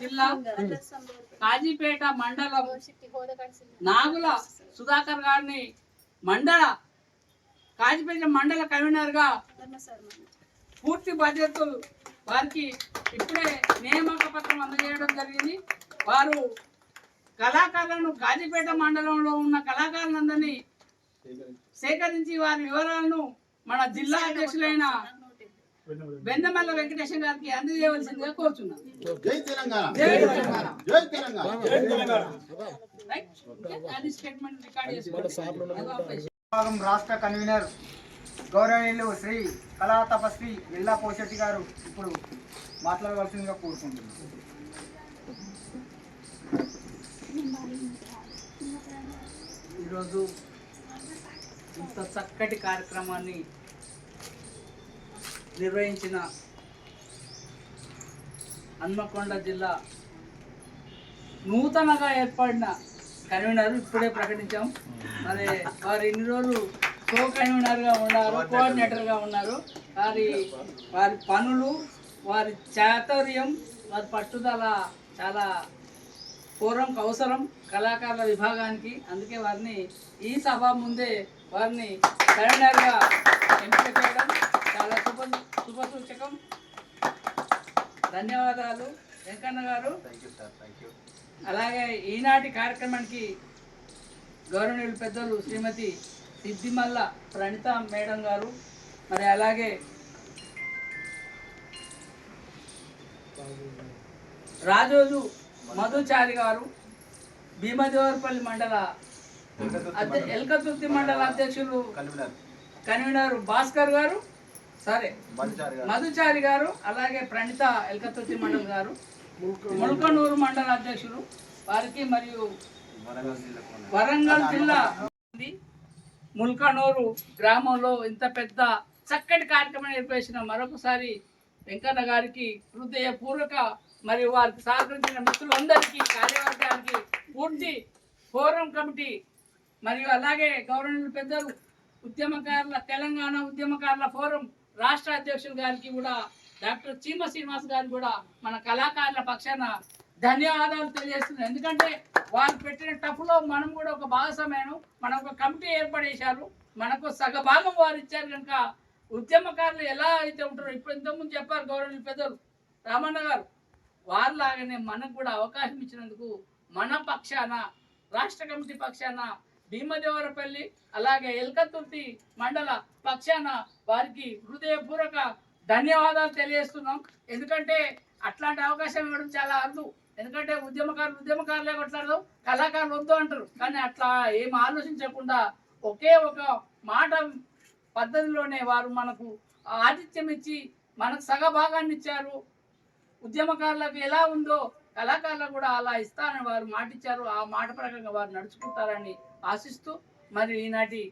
జిల్లా కాజీపేట మండలం నాగుల సుధాకర్ గారిని మండల కాజీపేట మండల కన్వీనర్గా పూర్తి బాధ్యతలు వారికి ఇప్పుడే నియామక పత్రం అందజేయడం జరిగింది. వారు కళాకారులను కాజీపేట మండలంలో ఉన్న కళాకారులందరినీ సేకరించి వారి వివరాలను మన జిల్లా అధ్యక్షులైన బెందమల్ల వెంకటేశ్వర గారికి అందజేయవలసిందిగా కోరుచున్నాను. జై తెలంగాణ. జై తెలంగాణ. జై తెలంగాణ. రాష్ట్ర కన్వీనర్ గౌరవనీయులు శ్రీ కళా తపస్వి ఎల్లా పోషెట్టి గారు ఇప్పుడు మాట్లాడవలసిందిగా కోరుకుంటున్నాను. ఈరోజు ఇంత చక్కటి కార్యక్రమాన్ని నిర్వహించిన హన్మకొండ జిల్లా నూతనంగా ఏర్పడిన కన్వీనర్ ఇప్పుడే ప్రకటించాం. మరి వారు ఇన్ని రోజులు కో కన్వీనర్గా ఉన్నారు కోఆర్డినేటర్గా ఉన్నారు. వారి వారి పనులు వారి చాతుర్యం వారి పట్టుదల చాలా పూర్వంకి అవసరం కళాకారుల విభాగానికి. అందుకే వారిని ఈ సభ ముందే వారిని కన్వీనర్గా ఎంపిక చేయడం శుభ శుభసూచకం. ధన్యవాదాలు వెంకన్న గారు. అలాగే ఈనాటి కార్యక్రమానికి గౌరవనీయులు పెద్దలు శ్రీమతి సిద్దిమల్ల ప్రణిత మేడం గారు. మరి అలాగే రాజోజు మధుచారి గారు భీమదేవరపల్లి మండల ఎల్కతుర్తి మండల. అధ్యక్షులు కన్వీనర్ భాస్కర్ గారు. సరే. మధుచారి గారు. అలాగే ప్రణిత ఎల్కతుర్తి మండల్ గారు ముల్కనూరు. మండల అధ్యక్షులు వారికి మరియు వరంగల్ జిల్లా ఉంది. ముల్కనూరు గ్రామంలో ఇంత పెద్ద చక్కటి కార్యక్రమం ఏర్పరిచిన మరొకసారి వెంకన్న గారికి హృదయపూర్వక మరియు వారికి సహకరించిన మిత్రులందరికీ కార్యవర్గానికి పూర్తి ఫోరం కమిటీ మరియు అలాగే గవర్నర్ పెద్దలు ఉద్యమకారుల తెలంగాణ ఉద్యమకారుల ఫోరం రాష్ట్ర అధ్యక్షులు గారికి కూడా డాక్టర్ చీమ శ్రీనివాస్ గారికి కూడా మన కళాకారుల పక్షాన ధన్యవాదాలు తెలియజేస్తున్నాం ఎందుకంటే వారు పెట్టిన టఫ్లో మనం కూడా ఒక భాగస్వామ్యం మనం ఒక కమిటీ ఏర్పడేశారు మనకు సగభాగం వారు ఇచ్చారు కనుక ఉద్యమకారులు ఎలా అయితే ఉంటారో ఇప్పుడు ఇంతకుముందు చెప్పారు గౌరవ పెద్దలు రామన్న గారు వారిలాగానే మనకు కూడా అవకాశం ఇచ్చినందుకు మన పక్షాన రాష్ట్ర కమిటీ పక్షాన భీమదేవరపల్లి అలాగే ఎల్కతుర్తి మండల పక్షాన వారికి హృదయపూర్వక ధన్యవాదాలు తెలియజేస్తున్నాం. ఎందుకంటే అట్లాంటి అవకాశం ఇవ్వడం చాలా అరుదు. ఎందుకంటే ఉద్యమకారులు ఉద్యమకారులే కొట్లాడదు కళాకారులు వద్దు అంటారు. కానీ అట్లా ఏం ఆలోచించకుండా ఒకే ఒక మాట పద్ధతిలోనే వారు మనకు ఆతిథ్యం ఇచ్చి మనకు సగభాగాన్ని ఇచ్చారు. ఉద్యమకారులకు ఎలా ఉందో కళాకారులకు కూడా అలా ఇస్తారని వారు మాటిచ్చారు. ఆ మాట ప్రకారంగా వారు నడుచుకుంటారని ఆశిస్తూ మరి ఈనాటి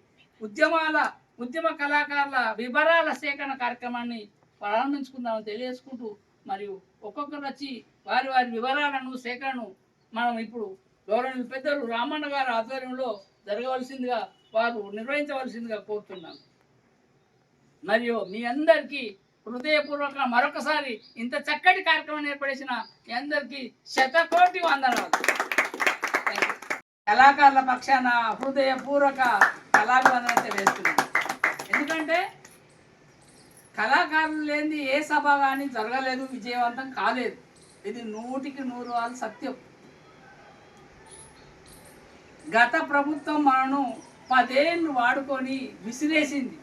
ఉద్యమాల ఉద్యమ కళాకారుల వివరాల సేకరణ కార్యక్రమాన్ని ప్రారంభించుకుందామని తెలియజేసుకుంటూ మరియు ఒక్కొక్కరు వచ్చి వారి వారి వివరాలను సేకరణను మనం ఇప్పుడు గౌరవ పెద్దలు రామన్న గారి ఆధ్వర్యంలో జరగవలసిందిగా వారు నిర్వహించవలసిందిగా కోరుతున్నాను. మరియు మీ అందరికీ హృదయపూర్వక మరొకసారి ఇంత చక్కటి కార్యక్రమం ఏర్పడేసిన మీ అందరికీ శతకోటి వందనాలు. కళాకారుల పక్షాన హృదయపూర్వక కళాభివందన తెలియజేస్తున్నాను ఎందుకంటే కళాకారులు లేని ఏ సభ కానీ జరగలేదు విజయవంతం కాలేదు. ఇది నూటికి నూరు వాళ్ళు సత్యం. గత ప్రభుత్వం మనను పదేళ్ళు వాడుకొని విసిరేసింది.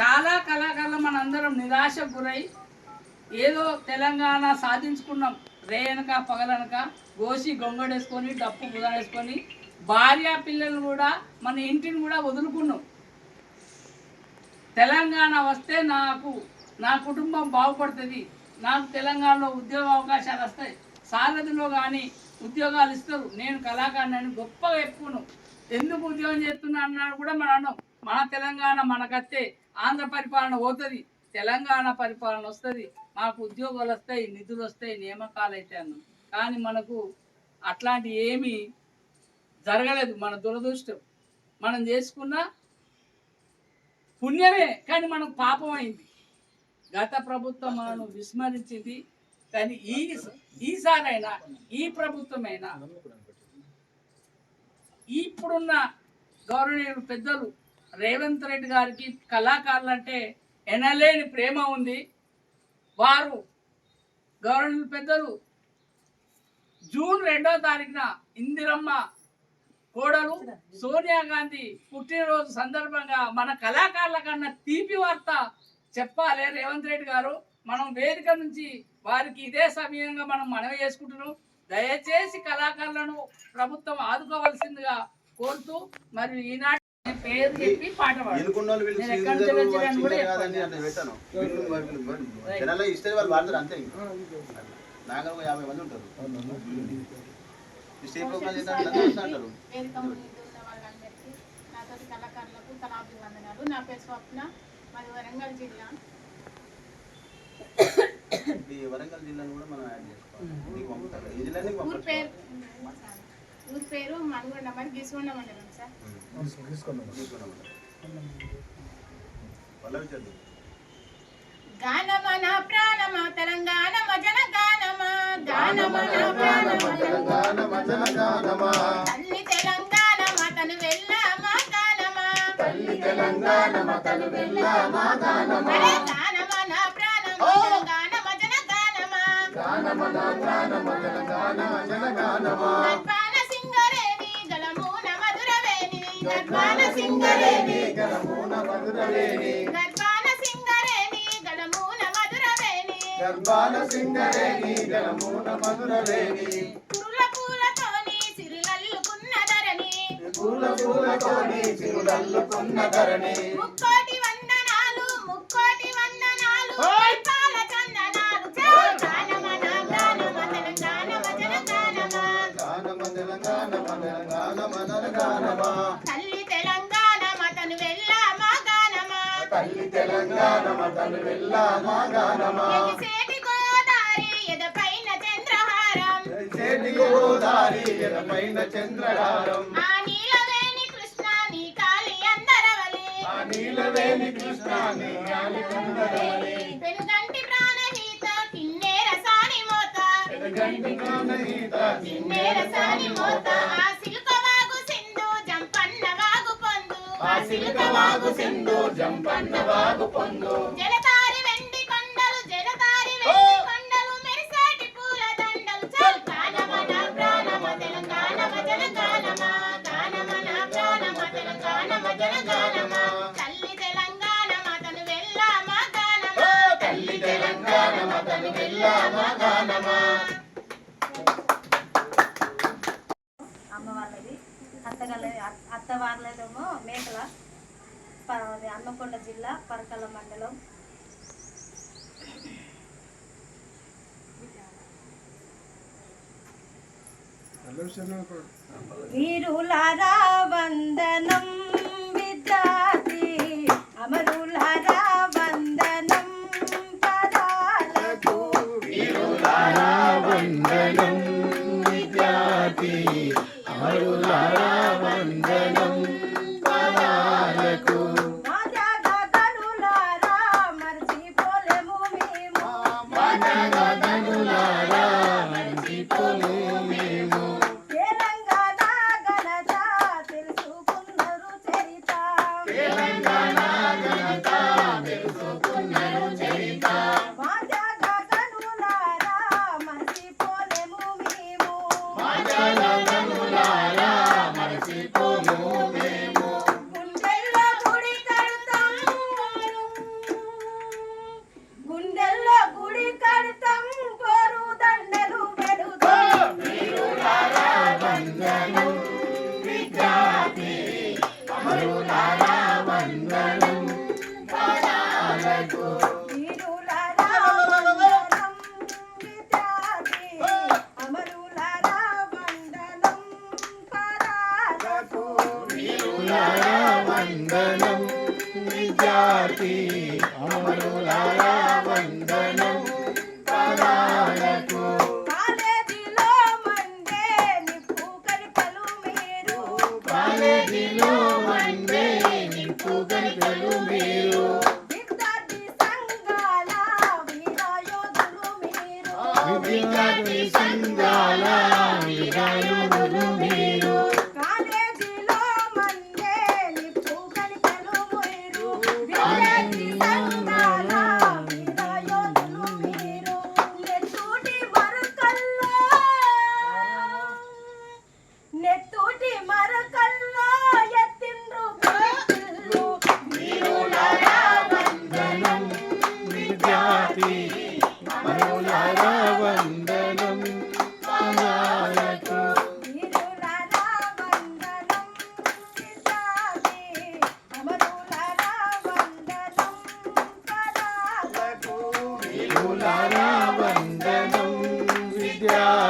చాలా కళాకారులు మనందరం నిరాశకు గురై ఏదో తెలంగాణ సాధించుకున్నాం. రేయనక పగలనక గోసి గొంగడేసుకొని డప్పు బుధాడేసుకొని భార్య పిల్లలు కూడా మన ఇంటిని కూడా వదులుకున్నాం. తెలంగాణ వస్తే నాకు నా కుటుంబం బాగుపడుతుంది. నాకు తెలంగాణలో ఉద్యోగ అవకాశాలు వస్తాయి. సారథిలో కానీ ఉద్యోగాలు ఇస్తారు. నేను కళాకారుని గొప్పగా చెప్పుకోను ఎందుకు ఉద్యోగం చేస్తున్నా అన్నాడు కూడా మన అన్నాం. మన తెలంగాణ మనకత్తే ఆంధ్ర పరిపాలన పోతుంది. తెలంగాణ పరిపాలన వస్తుంది. మాకు ఉద్యోగాలు వస్తాయి నిధులు వస్తాయి నియామకాలు అయితే అన్నాం. కానీ మనకు అట్లాంటి ఏమీ జరగలేదు మన దురదృష్టం. మనం చేసుకున్న పుణ్యమే కానీ మనకు పాపం అయింది గత ప్రభుత్వం మనను విస్మరించింది కానీ ఈ ఈసారైనా ఈ ప్రభుత్వమైనా ఇప్పుడున్న గౌరవనీయులు పెద్దలు రేవంత్ రెడ్డి గారికి కళాకారులంటే ఎనలేని ప్రేమ ఉంది. వారు గౌరవనీయులు పెద్దలు జూన్ రెండవ తారీఖున ఇందిరమ్మ కోడలు సోనియా గాంధీ పుట్టినరోజు సందర్భంగా మన కళాకారుల కన్నా తీపి వార్త చెప్పాలి రేవంత్ రెడ్డి గారు. మనం వేదిక నుంచి వారికి ఇదే సమయంగా మనం మనవి చేసుకుంటున్నాం. దయచేసి కళాకారులను ప్రభుత్వం ఆదుకోవాల్సిందిగా కోరుతూ మరియు ఈనాటి పేరు చెప్పి పాట పాడు. ఇస్తే వాళ్ళు వాడతారు అంతే ఒక యాభై మంది ఉంటారు. ఈ స్టేట్ ప్రోగ్రామ్ చేస్తారు కళాకారులకు కళాభివందనాలు నా పేరు స్వప్న మాది వరంగల్ జిల్లా. ఈ వరంగల్ జిల్లాను కూడా మనం యాడ్ చేసుకోవాలి. నీకు నీకు ఊరు పేరు ఊరు పేరు మనుగొండ మరి గిసుగొండ మండలం. గానమన ప్రాణమ తెలంగాణ మజన గానమ గానమన ప్రాణమ తెలంగాణ తల్లి తెలంగాణ మతను వెళ్ళామా గానమా. తల్లి తెలంగాణ మతను వెళ్ళామా గానమా. గానమన ప్రాణమ తెలంగాణ మజన గానమా గానమన ప్రాణమ తెలంగాణ మజన గానమా గర్భాన సింగరేణి గలమూన మధురవేణి సింగరేణి గలమూన మధురవేణి పురుల పూలతోని సిరులల్లుకున్న ధరణి పూల పూలతోని చిరులల్లుకున్న ధరణి ముక్కోటి తెలంగాణ మతను వెళ్ళామా గానమా ఎగిసేటి గోదారి ఎదపైన చంద్రహారం. నీలవేణి కృష్ణ నీ అందరవలి. గాలి కందరాలి పెనుగంటి ప్రాణహీత కిన్నెర సాని మోత. గంటి కానహీత కిన్నెర సాని మోత. ఆ సిలుకవాగు సింధు జంపన్న వాగు పొందు జలతారి వెండి కొండలు జలతారి వెండి కొండలు మెరిసేటి పూల దండలు. చల్ గానమన ప్రాణమ తెలంగాణ భజన గానమ గానమన ప్రాణమ తెలంగాణ భజన గానమ తల్లి తెలంగాణ మతను వెళ్ళామా గానమ తల్లి తెలంగాణ మతను వెళ్ళామా గానమా అమ్మ వాళ్ళది అత్తగల అత్త వాళ్ళదేమో మేకల. హన్మకొండ జిల్లా పరకల మండలం. వీరులారా వందనం అమరులారా వందనం విద్యార్థి అమరులారా వందనం పదాలకు కాలేజీలో మండే నిప్పు గరికలు మీరు. విద్యార్థి సంఘాల వీరాయోధులు మీరు.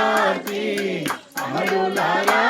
విద్యార్థి అమరులారా